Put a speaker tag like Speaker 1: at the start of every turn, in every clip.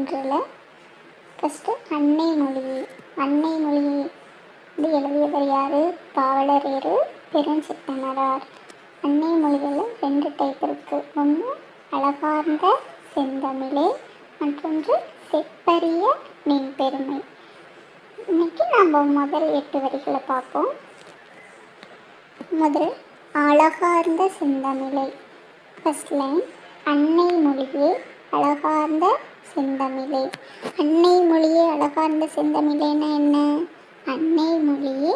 Speaker 1: ஒன்றில் ஃபஸ்ட்டு அன்னை மொழி அன்னை மொழி இது எழுதியவர் யார்? பாவலரேறு பெருஞ்சித்தனரார். அன்னை மொழிகளில் ரெண்டு டைப் இருக்குது ஒன்று அழகார்ந்த செந்தமிழே மற்றொன்று செப்பரிய மென்பெருமை. இன்னைக்கு நம்ம முதல் எட்டு வரிகளை பார்ப்போம். முதல் அழகார்ந்த செந்தமிழை. ஃபஸ்ட் லைன் அன்னை மொழியே அழகார்ந்த செந்தமிழே. அன்னை மொழியே அழகார்ந்த செந்தமிழேன்னா என்ன? அன்னை மொழியே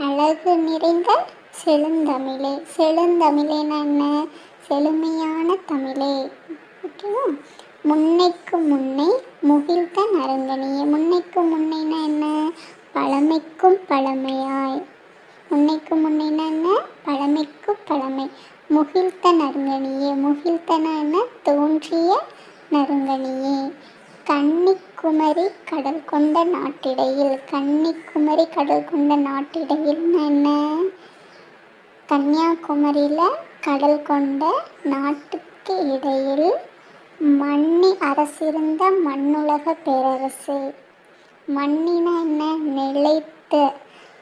Speaker 1: அழகு நிறைந்த செழுந்தமிழே. செழுந்தமிழேன்னா என்ன? செழுமையான தமிழே. ஓகேவா? முன்னைக்கு முன்னை முகிழ்த்த நரங்கனியே. முன்னைக்கு முன்னைனா என்ன? பழமைக்கும் பழமையாய். முன்னைக்கு முன்னைனா என்ன? பழமைக்கு பழமை. முகிழ்த்த நறுங்கனியே முகிழ்த்தனா என்ன? தோன்றிய நறுங்கனியே கன்னிக்குமரி கடல் கொண்ட நாட்டிடையில் கன்னிக்குமரி கடல் கொண்ட நாட்டிடையில் என்ன? கன்னியாகுமரியில் கடல் கொண்ட நாட்டுக்கு இடையில் மண்ணி அரசிருந்த மண்ணுலக பேரரசு. மண்ணினா என்ன? நிலைத்து.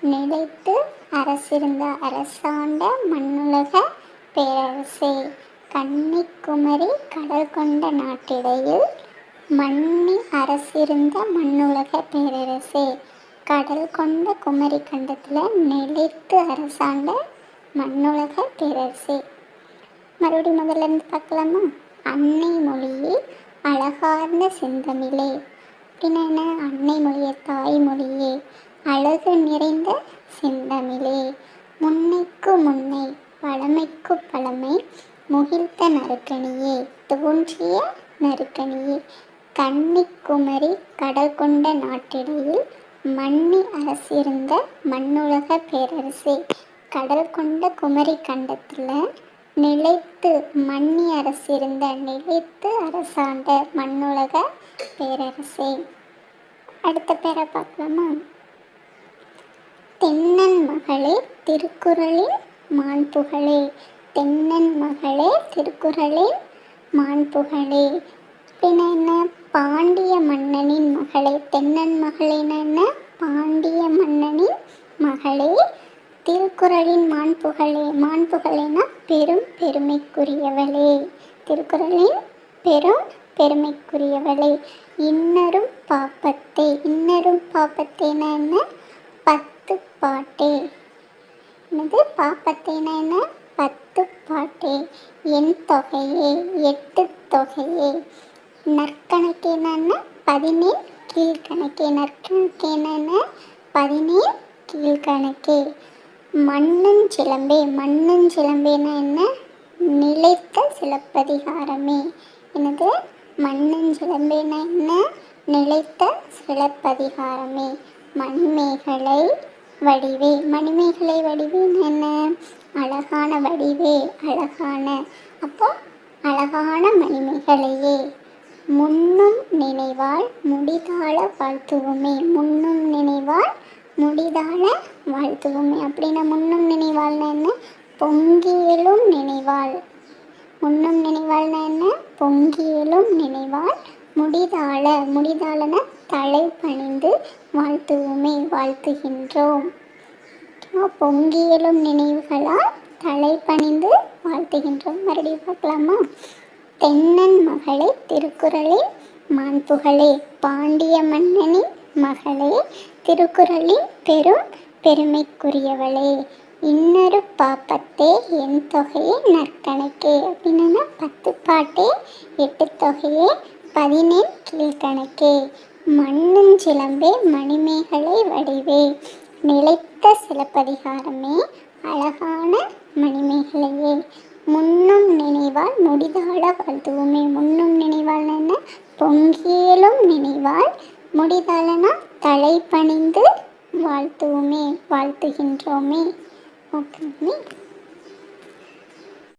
Speaker 1: நிலைத்து அரசிருந்த அரசாண்ட மண்ணுலக பேரரசு. கன்னிக்குமரி கடல் கொண்ட நாட்டிடையில் மன்னி அரசிருந்த மண்ணுலக பேரரசே. கடல் கொண்ட குமரி கண்டத்தில் நெளித்து அரசாண்ட மண்ணுலக பேரரசே. மறுபடியும் முதல்ல இருந்து பார்க்கலாமா? அன்னை மொழியே அழகார்ந்த செந்தமிழே. அப்படின்னா என்ன? அன்னை மொழியே தாய்மொழியே அழகு நிறைந்த செந்தமிழே. முன்னைக்கு முன்னை பழமைக்கு பழமை முகிழ்த்த நறுக்கணியே தோன்றிய நறுக்கணியே கன்னிக்குமரி கடல் கொண்ட நாட்டிடையில் மன்னி அரசிருந்த மண்ணுலக பேரரசே கடல் கொண்ட குமரி கண்டத்தில் நிலைத்து மன்னி அரசிருந்த நிலைத்து அரசாண்ட மண்ணுலக பேரரசே. அடுத்த பேரை பார்க்கலாமா? தென்னன் மகளே திருக்குறளின் மாண்புகளே தென்னன் மகளே திருக்குறளின் மாண்புகளே பின்ன என்ன பாண்டிய மன்னனின் மகளே தென்னன் மகளேன்னா என்ன பாண்டிய மன்னனின் மகளே. திருக்குறளின் மாண்புகளே மாண்புகளேனா பெரும் பெருமைக்குரியவளே. திருக்குறளின் பெரும் பெருமைக்குரியவளே. இன்னரும் பாப்பத்தே இன்னரும் பாப்பத்தேனா என்ன? பத்து பாட்டே. என்னது? பாப்பத்தேனா என்ன? பாட்டே என் தொகையே எட்டு தொகையே. நற்கணக்கு என்னென்ன பதினேழு கீழ்கணக்கே நற்கணக்கு என்னென்ன பதினேழு கீழ்கணக்கே மண்ணுஞ்சிலம்பே மண்ணுஞ்சிலம்பேனா என்ன? நிலைத்த சிலப்பதிகாரமே. என்னது? மண்ணுஞ்சிலம்பேனா என்ன? நிலைத்த சிலப்பதிகாரமே. மணிமேகலை வடிவே. மணிமேகலை வடிவேன்னு என்ன? அழகான வடிவே அழகான அப்போ அழகான மணிமைகளையே முன்னும் நினைவால் முடிதாழ வாழ்த்துவோமே. முன்னும் நினைவால் முடிதாழ வாழ்த்துவோமே. அப்படின்னா முன்னும் நினைவாள்னா என்ன? பொங்கியலும் நினைவாள். முன்னும் நினைவாள்னா என்ன? பொங்கியலும் நினைவாள். முடிதாழ முடிதாளன தலை பணிந்து வாழ்த்துவோமே வாழ்த்துகின்றோம். பொங்கியலும் நினைவுகளால் தலை பணிந்து வாழ்த்துகின்றோம். மறுபடியும் பார்க்கலாமா? தென்னன் மகளே திருக்குறளின் மாண்புகளே பாண்டிய மன்னனின் மகளே திருக்குறளின் பெரும் பெருமைக்குரியவளே இன்னொரு பாப்பத்தே என் தொகையே நற்கணக்கே அப்படின்னா பத்து பாட்டே எட்டு தொகையே பதினேழு கீழ்கணக்கே. மண்ணுஞ்சிலம்பே மணிமேகலை வடிவே. நிலைத்த சிலப்பதிகாரமே அழகான மணிமேகலையே. முன்னும் நினைவால் முடிதாள வாழ்த்துவோமே. முன்னும் நினைவால் என்ன? பொங்கியலும் நினைவால் முடிதாளனா? தலை பணிந்து வாழ்த்துவோமே. வாழ்த்துகின்றோமே. ஓகே